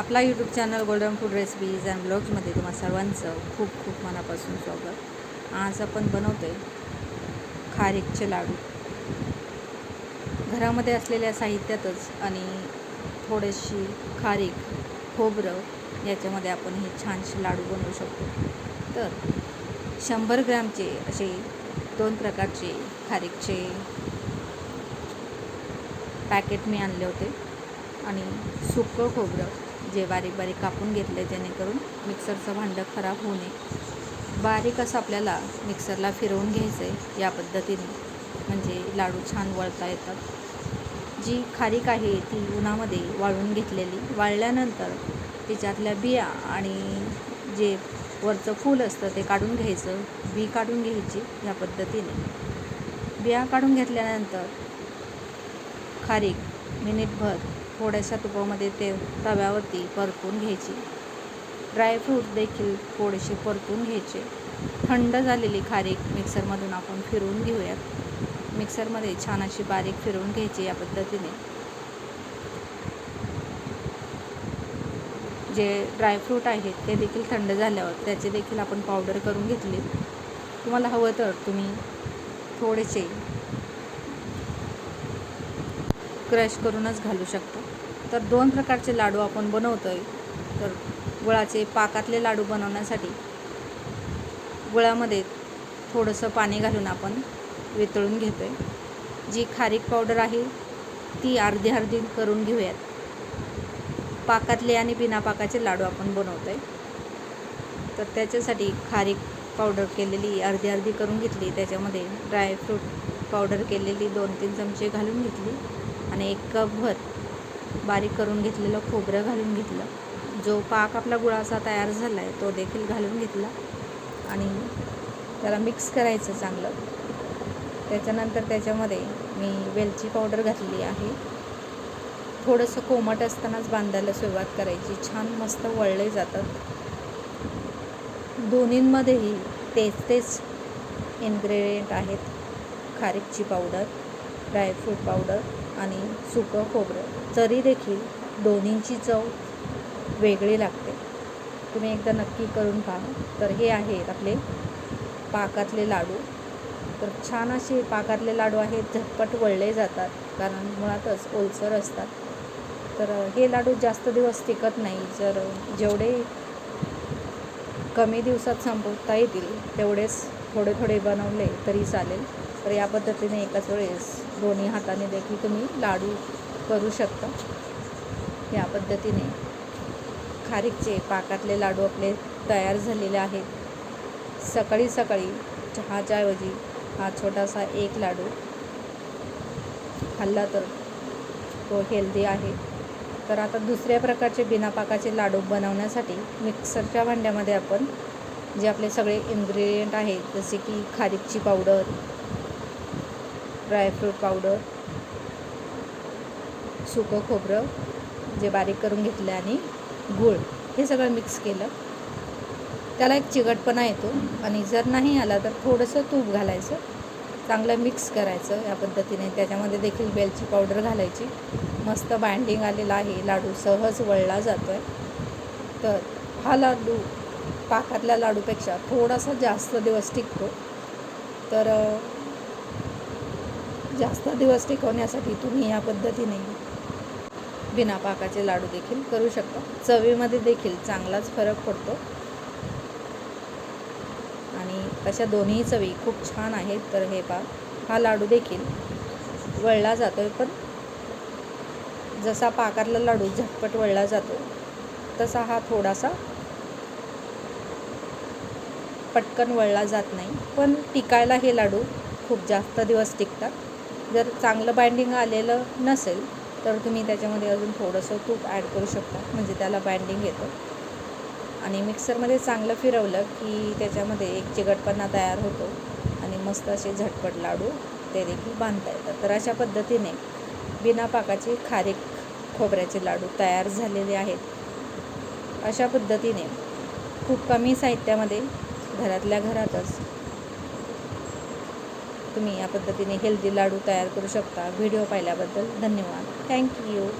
आपला YouTube channel golden food recipes and ब्लॉग्समध्ये तुम्हा सर्वांचं खूप खूप मनापासून स्वागत. आज आपण बनवतो आहे खारीकचे लाडू. घरामध्ये असलेल्या साहित्यातच आणि थोडीशी खारीक खोबरं याच्यामध्ये आपण हे छानसे लाडू बनवू शकतो. तर शंभर ग्रॅमचे असे दोन प्रकारचे खारीकचे पॅकेट मी आणले होते आणि सुकं खोबरं जे बारीक बारीक कापून घेतले जेणेकरून मिक्सरचं भांडं खराब होऊ नये. बारीक असं आपल्याला मिक्सरला फिरवून घ्यायचं आहे या पद्धतीने. म्हणजे लाडू छान वळता येतात. जी खारीक आहे ती उन्हामध्ये वाळून घेतलेली. वाळल्यानंतर तिच्यातल्या बिया आणि जे वरचं फूल असतं ते काढून घ्यायचं. बी काढून घ्यायची या पद्धतीने. बिया काढून घेतल्यानंतर खारीक मिनिटभर थोड्याशा तुपामध्ये ते तव्यावरती परतून घ्यायची. ड्रायफ्रूट देखील थोडेसे परतून घ्यायचे. थंड झालेली खारीक मिक्सरमधून आपण फिरवून घेऊयात. मिक्सरमध्ये छान अशी बारीक फिरवून घ्यायची या पद्धतीने. जे ड्रायफ्रूट आहेत ते देखील थंड झाल्यावर त्याचे देखील आपण पावडर करून घेतली. तुम्हाला हवं तर तुम्ही थोडेसे क्रश करूनच घालू शकता. तर दोन प्रकारचे लाडू आपण बनवतो आहे तर गुळाचे पाकातले लाडू बनवण्यासाठी गुळामध्ये थोडंसं पाणी घालून आपण वितळून घेतो आहे जी खारीक पावडर आहे ती अर्धी अर्धी करून घेऊयात. पाकातले आणि बिना पाकाचे लाडू आपण बनवतो आहे तर त्याच्यासाठी खारीक पावडर केलेली अर्धी अर्धी करून घेतली. त्याच्यामध्ये ड्रायफ्रूट पावडर केलेली दोन तीन चमचे घालून घेतली. आणि एक कपभर बारीक करून घेतलेलं खोबरं घालून घेतलं. जो पाक आपला गुळाचा तयार झाला आहे तो देखील घालून घेतला. आणि त्याला मिक्स करायचं चांगलं. त्याच्यानंतर त्याच्यामध्ये मी वेलची पावडर घातली आहे. थोडंसं कोमट असतानाच बांधायला सुरुवात करायची. छान मस्त वळले जातात. दोन्हींमध्येही तेच तेच इन्ग्रेडियंट आहेत. खारीकची पावडर ड्रायफ्रूट पावडर आणि सुकं खोबरं. तरी देखील दोन्हींची चव वेगळी लागते. तुम्ही एकदा नक्की करून पहा. तर हे आहेत आपले पाकातले लाडू. तर छान असे पाकातले लाडू आहेत झटपट वळले जातात कारण मुळातच ओलसर असतात. तर हे लाडू जास्त दिवस टिकत नाही. जर जेवढे कमी दिवसात संपवता येतील तेवढेच थोडे थोडे बनवले तरी चालेल. तर या पद्धतीने एकाच वेळेस दोन्ही हाताने देखील तुम्ही लाडू करू शकता. या पद्धतीने खारीकचे पाकातले लाडू आपले तयार झालेले आहेत. सकाळी सकाळी चहाच्याऐवजी हा छोटासा एक लाडू खाल्ला तर तो हेल्दी आहे. तर आता दुसऱ्या प्रकारचे बिना पाकाचे लाडू बनवण्यासाठी मिक्सरच्या भांड्यामध्ये आपण जे आपले सगळे इन्ग्रेडियंट आहेत जसे की खारीकची पावडर ड्रायफ्रूट पावडर सुकं खोबरं जे बारीक करून घेतलं आणि गूळ हे सगळं मिक्स केलं. त्याला एक चिकटपणा येतो आणि जर नाही आला तर थोडंसं तूप घालायचं चांगलं मिक्स करायचं या पद्धतीने. त्याच्यामध्ये देखील वेलची पावडर घालायची. मस्त बाइंडिंग आलेला आहे. लाडू सहज वळला जातो आहे तर हा लाडू पाकातल्या लाडूपेक्षा थोडासा जास्त दिवस टिकतो. तर जास्त दिवस टिकवण्यासाठी तुम्ही या पद्धतीने बिना पाकाचे लाडू देखील करू शकता. चवीमध्ये देखील चांगलाच फरक पडतो. आणि अशा दोन्ही चवी खूप छान आहेत. तर हे पा हा लाडू देखील वळला जातो आहे पण जसा पाकातला लाडू झटपट वळला जातो तसा हा थोडासा पटकन वळला जात नाही. पण टिकायला हे लाडू खूप जास्त दिवस टिकतात. जर चांगलं बाइंडिंग आलेलं नसेल तर तुम्ही त्याच्यामध्ये अजून थोडंसं तूप ॲड करू शकता. म्हणजे त्याला बाइंडिंग येतं. आणि मिक्सरमध्ये चांगलं फिरवलं की त्याच्यामध्ये एक चिकटपणा तयार होतो आणि मस्त असे झटपट लाडू ते देखील बांधता येतात. तर अशा पद्धतीने बिना पाकाचे खारीक खोबऱ्याचे लाडू तयार झालेले आहेत. अशा पद्धतीने खूप कमी साहित्यामध्ये घरातल्या घरातच तुम्ही या पद्धतीने हेल्दी लाडू तयार करू शकता. व्हिडिओ पाहिल्याबद्दल धन्यवाद. थँक्यू